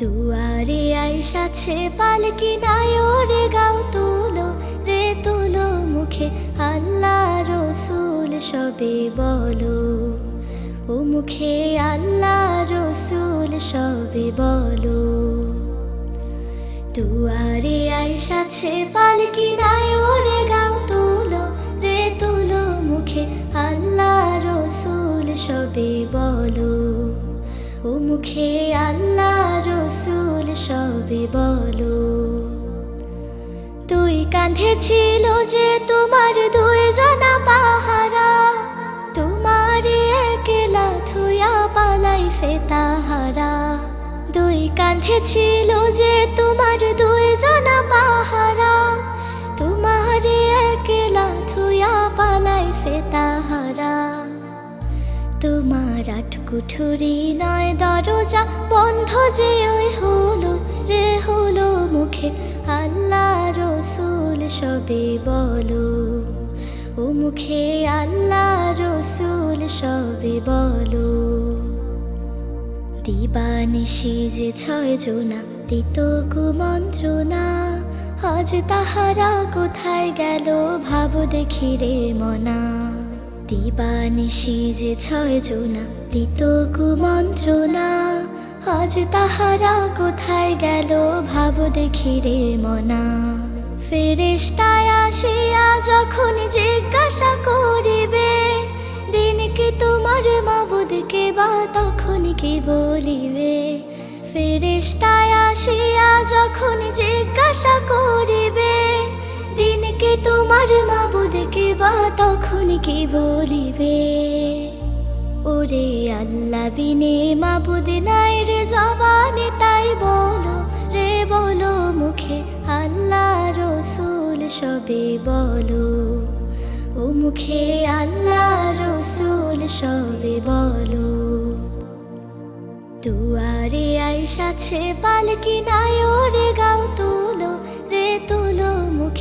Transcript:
দুয়ারে আইসাছে পালকি নাই, ওরে গাও তুলো রে তুলো মুখে। আল্লাহ রসুল সবে বলো, ও মুখে আল্লাহ রসুল সবে বলো। দুয়ারে আইসাছে পালকি নাই, ওরে গাও তুলো রে তুলো মুখে। আল্লাহ রসুল সবে বলো। ও মুখে আল্লাহ রসুল সবে বলো। তুই কাঁধে ছিল যে তোমার দুই জনা পাহারা, তোমার একলা থুয়া পালাইছে তাহারা। দুই কাঁধে ছিল যে তোমার দুই জনা পাহারা, তোমার একলা থুয়া পালাইছে তাহারা। তোমার আটকুঠুরি নয় দরজা, বন্ধ যে ওই হলো রে হলো মুখে। আল্লাহ রসুল সবে বলো, ও মুখে আল্লাহ রসুল সবে বলো। দিবানিশি যে ছয় জোনা, দিত কুমন্ত্রণা আজ তাহারা কোথায় গেল ভাব দেখি রে মনা। দিবানিশি যে ছয় জোনা দিত কুমন্ত্রণা আজ তাহারা কোথায় গেল ভাব দেখি রে মনা। ফেরেশতায় আসিয়া যখন জিজ্ঞাসা করিবে, দিন কি তোমার মাবুদকে বা তখন কি বলিবে? ফেরেশতায় আসিয়া যখন জিজ্ঞাসা করিবে কি তোমার মাবুদকে বা তখন কি বলিবে? ওরে আল্লাহ, বিনে মাবুদ নাই রে জবানে, তাই বলো রে, বলো মুখে আল্লাহ রসুল সবে বলো। ও মুখে আল্লাহ রসুল সবে বলো। দুয়ারে আইসাছে পালকি নাই ওরে তুলো